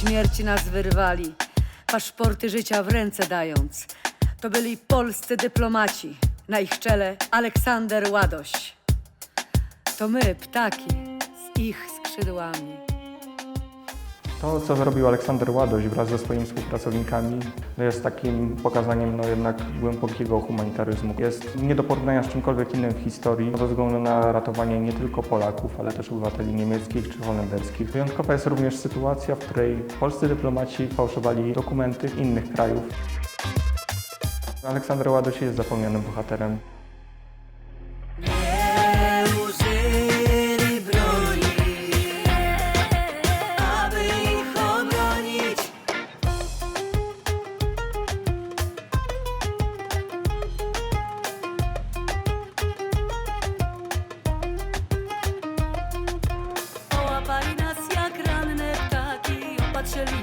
śmierci nas wyrwali, paszporty życia w ręce dając. To byli polscy dyplomaci, na ich czele Aleksander Ładoś. To my, ptaki, z ich skrzydłami. To, co zrobił Aleksander Ładoś wraz ze swoimi współpracownikami, jest takim pokazaniem no jednak głębokiego humanitaryzmu. Jest nie do porównania z czymkolwiek innym w historii, ze względu na ratowanie nie tylko Polaków, ale też obywateli niemieckich czy holenderskich. Wyjątkowa jest również sytuacja, w której polscy dyplomaci fałszowali dokumenty innych krajów. Aleksander Ładoś jest zapomnianym bohaterem.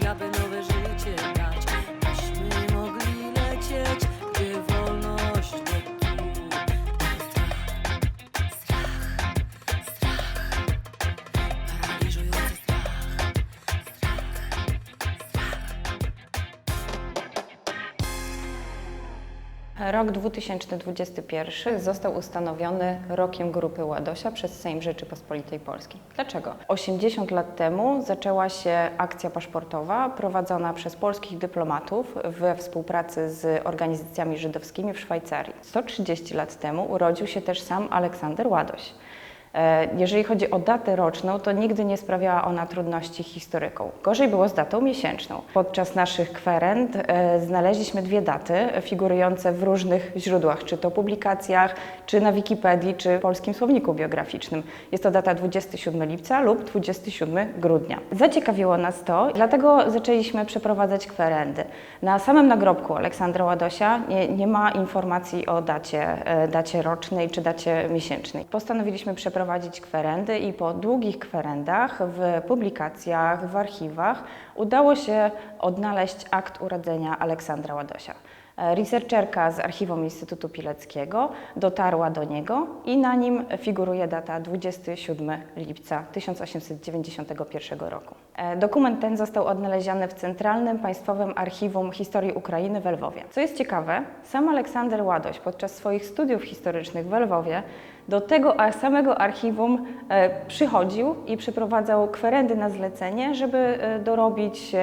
Kapę nowe życie Rok 2021 został ustanowiony rokiem Grupy Ładosia przez Sejm Rzeczypospolitej Polskiej. Dlaczego? 80 lat temu zaczęła się akcja paszportowa prowadzona przez polskich dyplomatów we współpracy z organizacjami żydowskimi w Szwajcarii. 130 lat temu urodził się też sam Aleksander Ładoś. E, Jeżeli chodzi o datę roczną, to nigdy nie sprawiała ona trudności historykom. Gorzej było z datą miesięczną. Podczas naszych kwerend e, znaleźliśmy dwie daty figurujące w różnych źródłach, czy to publikacjach, czy na Wikipedii, czy Polskim Słowniku Biograficznym. Jest to data 27 lipca lub 27 grudnia. Zaciekawiło nas to, dlatego zaczęliśmy przeprowadzać kwerendy. Na samym nagrobku Aleksandra Ładosia nie, nie ma informacji o dacie, e, dacie rocznej czy dacie miesięcznej. Postanowiliśmy przeprowadzić kwerendy i po długich kwerendach w publikacjach, w archiwach udało się odnaleźć akt urodzenia Aleksandra Ładosia. E, Researcherka z archiwum Instytutu Pileckiego dotarła do niego i na nim figuruje data 27 lipca 1891 roku. E, Dokument ten został odnaleziony w Centralnym Państwowym Archiwum Historii Ukrainy w Lwowie. Co jest ciekawe, sam Aleksander Ładoś podczas swoich studiów historycznych w Lwowie do tego samego archiwum e, przychodził i przeprowadzał kwerendy na zlecenie, żeby e, dorobić,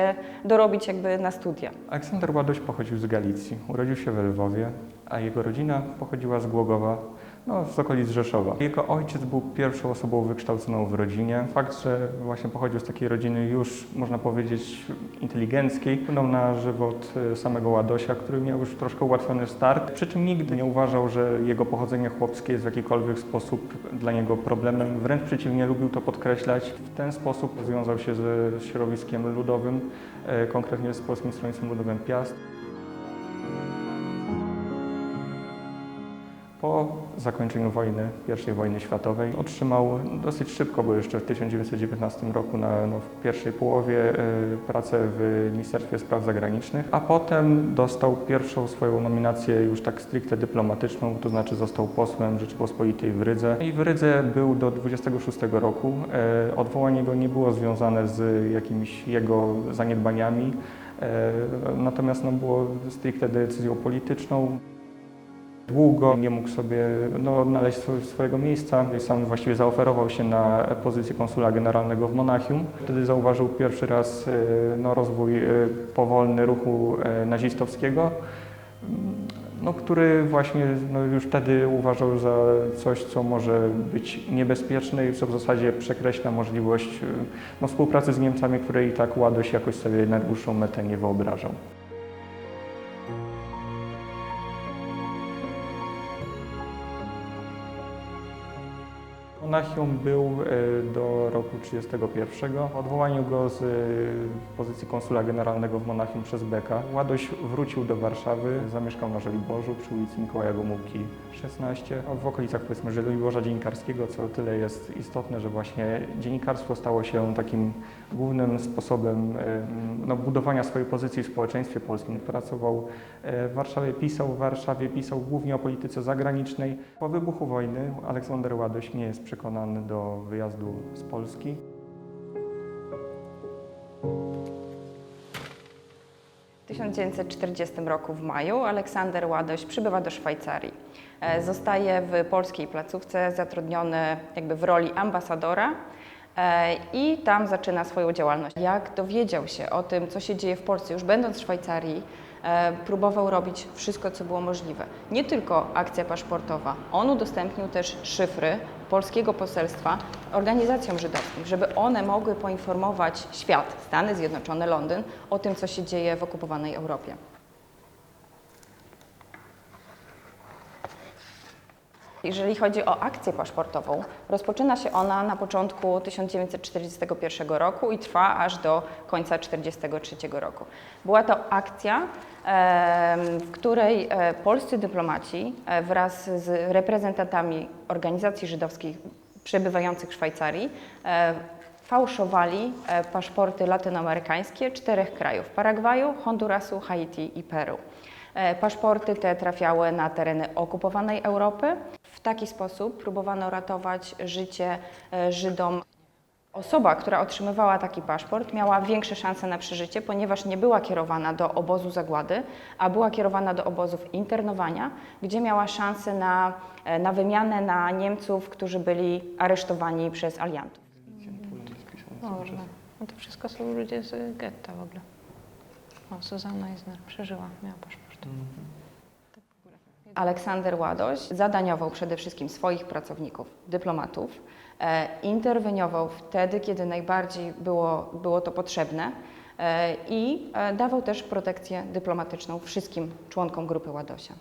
dorobić jakby na studia. Aleksander Ładoś pochodził z Galicji. Urodził się we Lwowie, a jego rodzina pochodziła z Głogowa, no, z okolic Rzeszowa. Jego ojciec był pierwszą osobą wykształconą w rodzinie. Fakt, że właśnie pochodził z takiej rodziny już, można powiedzieć, inteligenckiej, wpłynął na żywot e, samego Ładosia, który miał już troszkę ułatwiony start. Przy czym nigdy nie uważał, że jego pochodzenie chłopskie jest w jakikolwiek sposób dla niego problemem. Wręcz przeciwnie, lubił to podkreślać. W ten sposób związał się ze środowiskiem ludowym, e, konkretnie z Polskim Stronnictwem Ludowym Piast. Zakończeniu wojny, I wojny światowej, otrzymał dosyć szybko, bo jeszcze w 1919 roku, na, no, w pierwszej połowie, e, pracę w Ministerstwie Spraw Zagranicznych, a potem dostał pierwszą swoją nominację już tak stricte dyplomatyczną, to znaczy został posłem Rzeczypospolitej w Rydze. I w Rydze był do 26 roku. E, odwołanie go nie było związane z jakimiś jego zaniedbaniami, e, natomiast no, było stricte decyzją polityczną. Długo nie mógł sobie no, odnaleźć swo- swojego miejsca. Sam właściwie zaoferował się na pozycję konsula generalnego w Monachium. Wtedy zauważył pierwszy raz e, no, rozwój e, powolny ruchu e, nazistowskiego, no, który właśnie no, już wtedy uważał za coś, co może być niebezpieczne i co w zasadzie przekreśla możliwość no, współpracy z Niemcami, której i tak Ładoś jakoś sobie na dłuższą metę nie wyobrażał. Monachium był e, do roku 1931. Odwołaniu go z e, pozycji konsula generalnego w Monachium przez Beka. Ładoś wrócił do Warszawy, zamieszkał na Żoliborzu przy ulicy Mikołaja Gomułki 16, a w okolicach powiedzmy Żoliborza Dziennikarskiego, co tyle jest istotne, że właśnie dziennikarstwo stało się takim głównym sposobem e, no, budowania swojej pozycji w społeczeństwie polskim. Pracował w Warszawie, pisał w Warszawie, pisał głównie o polityce zagranicznej. Po wybuchu wojny Aleksander Ładoś nie jest przekonany do wyjazdu z Polski. 1940 roku w maju Aleksander Ładoś przybywa do Szwajcarii. E, Zostaje w polskiej placówce zatrudniony jakby w roli ambasadora e, i tam zaczyna swoją działalność. Jak dowiedział się o tym, co się dzieje w Polsce, już będąc w Szwajcarii, e, próbował robić wszystko, co było możliwe. Nie tylko akcja paszportowa, on udostępnił też szyfry polskiego poselstwa organizacjom żydowskim, żeby one mogły poinformować świat, Stany Zjednoczone, Londyn, o tym, co się dzieje w okupowanej Europie. Jeżeli chodzi o akcję paszportową, rozpoczyna się ona na początku 1941 roku i trwa aż do końca 1943 roku. Była to akcja, w której e, polscy dyplomaci e, wraz z reprezentantami organizacji żydowskich przebywających w Szwajcarii e, fałszowali paszporty latynoamerykańskie czterech krajów: Paragwaju, Hondurasu, Haiti i Peru. Paszporty te trafiały na tereny okupowanej Europy. W taki sposób próbowano ratować życie e, Żydom. Osoba, która otrzymywała taki paszport, miała większe szanse na przeżycie, ponieważ nie była kierowana do obozu zagłady, a była kierowana do obozów internowania, gdzie miała szansę na, e, na wymianę na Niemców, którzy byli aresztowani przez aliantów. Boże, no to wszystko są ludzie z getta w ogóle. O, Suzanna Eisner przeżyła, miała paszport. Aleksander Ładoś zadaniował przede wszystkim swoich pracowników, dyplomatów, e, interweniował wtedy, kiedy najbardziej było, było to potrzebne e, i e, dawał też protekcję dyplomatyczną wszystkim członkom grupy Ładosia.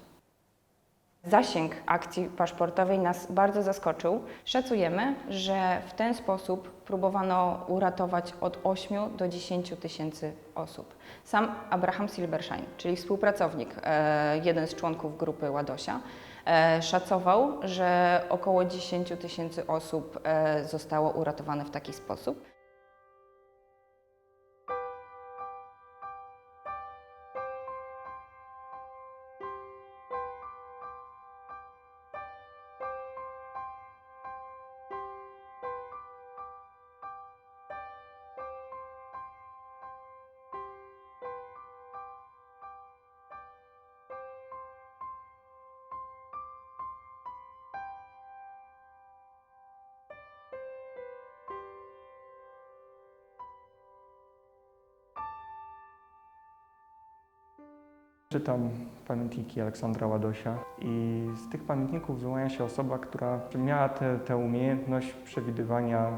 Zasięg akcji paszportowej nas bardzo zaskoczył. Szacujemy, że w ten sposób próbowano uratować od 8 do 10 tysięcy osób. Sam Abraham Silberschein, czyli współpracownik, e, jeden z członków grupy Ładosia, e, szacował, że około 10 tysięcy osób e, zostało uratowane w taki sposób. Czytam pamiętniki Aleksandra Ładosia i z tych pamiętników wyłania się osoba, która miała tę umiejętność przewidywania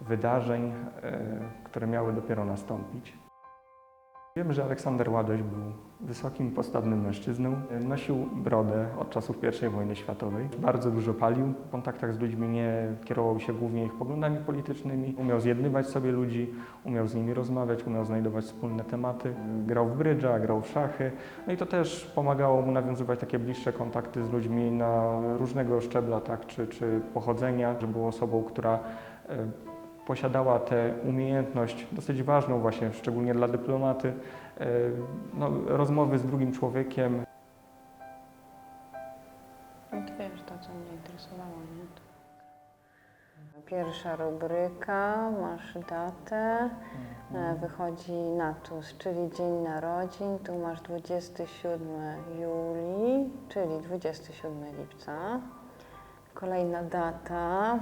wydarzeń, e, które miały dopiero nastąpić. Wiemy, że Aleksander Ładoś był wysokim, postawnym mężczyzną. Nosił brodę od czasów I wojny światowej. Bardzo dużo palił. W kontaktach z ludźmi nie kierował się głównie ich poglądami politycznymi. Umiał zjednywać sobie ludzi, umiał z nimi rozmawiać, umiał znajdować wspólne tematy. Grał w brydża, grał w szachy. No i to też pomagało mu nawiązywać takie bliższe kontakty z ludźmi na różnego szczebla, tak, czy, czy pochodzenia, że był osobą, która e, posiadała tę umiejętność dosyć ważną właśnie, szczególnie dla dyplomaty, no, rozmowy z drugim człowiekiem. No to wiesz, to co mnie interesowało, nie? Pierwsza rubryka, masz datę, e, wychodzi natus, czyli dzień narodzin, tu masz 27 juli, czyli 27 lipca. Kolejna data,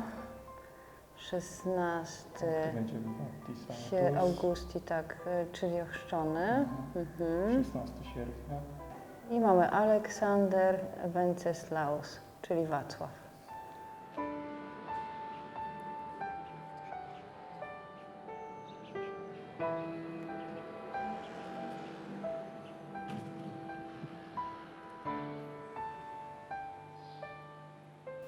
16 się Augusti, tak, e, czyli ochrzczony. Mhm. 16 sierpnia. I mamy Aleksander Wenceslaus, czyli Wacław.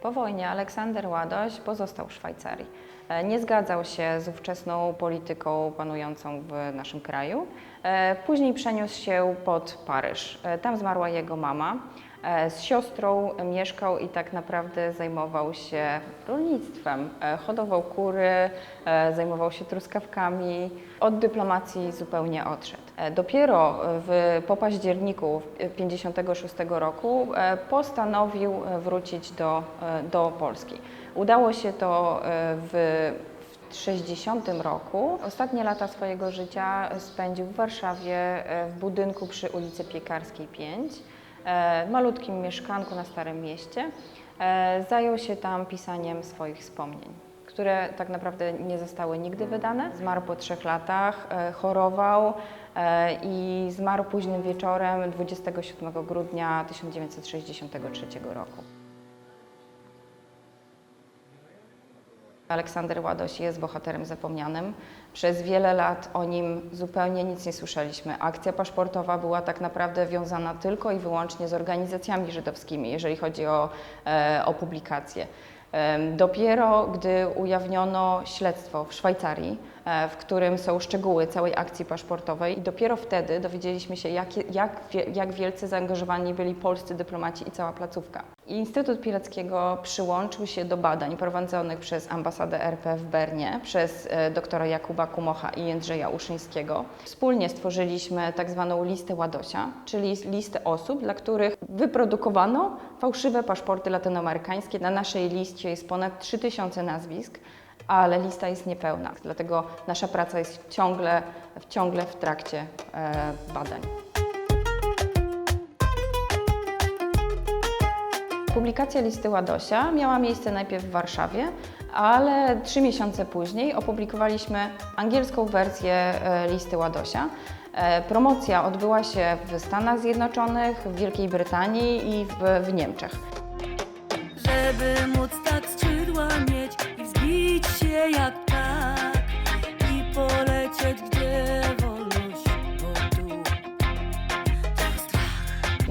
Po wojnie Aleksander Ładoś pozostał w Szwajcarii. E, Nie zgadzał się z ówczesną polityką panującą w naszym kraju. E, Później przeniósł się pod Paryż. E, Tam zmarła jego mama. E, Z siostrą mieszkał i tak naprawdę zajmował się rolnictwem. E, Hodował kury, e, zajmował się truskawkami. Od dyplomacji zupełnie odszedł. Dopiero w, po październiku 1956 roku postanowił wrócić do, do Polski. Udało się to w, w 1960 roku. Ostatnie lata swojego życia spędził w Warszawie w budynku przy ulicy Piekarskiej 5, e, malutkim mieszkanku na Starym Mieście. E, Zajął się tam pisaniem swoich wspomnień, które tak naprawdę nie zostały nigdy wydane. Zmarł po trzech latach, e, chorował e, i zmarł późnym wieczorem 27 grudnia 1963 roku. Aleksander Ładoś jest bohaterem zapomnianym. Przez wiele lat o nim zupełnie nic nie słyszeliśmy. Akcja paszportowa była tak naprawdę wiązana tylko i wyłącznie z organizacjami żydowskimi, jeżeli chodzi o, e, o publikacje. Dopiero gdy ujawniono śledztwo w Szwajcarii, w którym są szczegóły całej akcji paszportowej, i dopiero wtedy dowiedzieliśmy się, jak, jak, jak wielce zaangażowani byli polscy dyplomaci i cała placówka. Instytut Pileckiego przyłączył się do badań prowadzonych przez ambasadę RP w Bernie, przez e, doktora Jakuba Kumocha i Jędrzeja Uszyńskiego. Wspólnie stworzyliśmy tak zwaną listę Ładosia, czyli listę osób, dla których wyprodukowano fałszywe paszporty latynoamerykańskie. Na naszej liście jest ponad 3000 nazwisk, ale lista jest niepełna, dlatego nasza praca jest ciągle, ciągle w trakcie e, badań. Publikacja listy Ładosia miała miejsce najpierw w Warszawie, ale trzy miesiące później opublikowaliśmy angielską wersję e, listy Ładosia. E, Promocja odbyła się w Stanach Zjednoczonych, w Wielkiej Brytanii i w, w Niemczech. żeby móc tak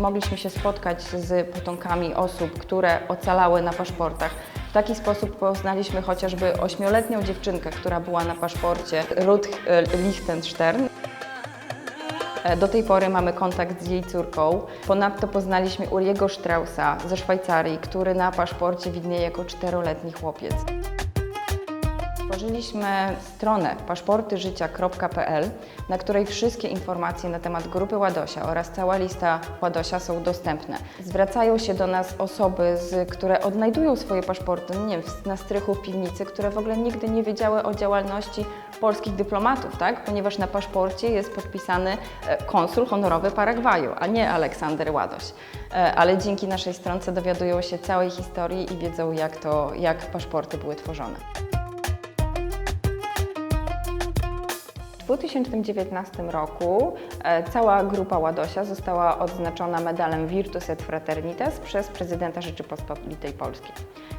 Mogliśmy się spotkać z potomkami osób, które ocalały na paszportach. W taki sposób poznaliśmy chociażby ośmioletnią dziewczynkę, która była na paszporcie Ruth e, Lichtenstern. E, Do tej pory mamy kontakt z jej córką. Ponadto poznaliśmy Uriego Straussa ze Szwajcarii, który na paszporcie widnieje jako czteroletni chłopiec. Stworzyliśmy stronę paszportyżycia.pl, na której wszystkie informacje na temat grupy Ładosia oraz cała lista Ładosia są dostępne. Zwracają się do nas osoby, z, które odnajdują swoje paszporty, nie wiem, na strychu w piwnicy, które w ogóle nigdy nie wiedziały o działalności polskich dyplomatów, tak? ponieważ na paszporcie jest podpisany e, konsul honorowy Paragwaju, a nie Aleksander Ładoś. E, Ale dzięki naszej stronce dowiadują się całej historii i wiedzą, jak, to, jak paszporty były tworzone. 2019 roku e, cała grupa Ładosia została odznaczona medalem Virtus et Fraternitas przez prezydenta Rzeczypospolitej Polskiej.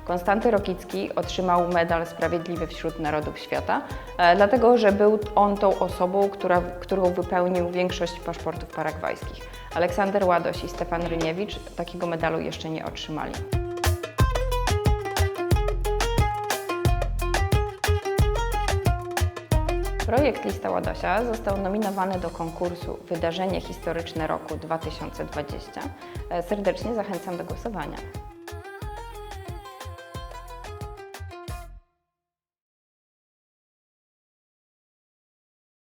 Konstanty Rokicki otrzymał medal Sprawiedliwy wśród Narodów Świata, e, dlatego że był on tą osobą, która, którą wypełnił większość paszportów paragwajskich. Aleksander Ładoś i Stefan Ryniewicz takiego medalu jeszcze nie otrzymali. Projekt Lista Ładosia został nominowany do konkursu Wydarzenie Historyczne Roku 2020. E, Serdecznie zachęcam do głosowania.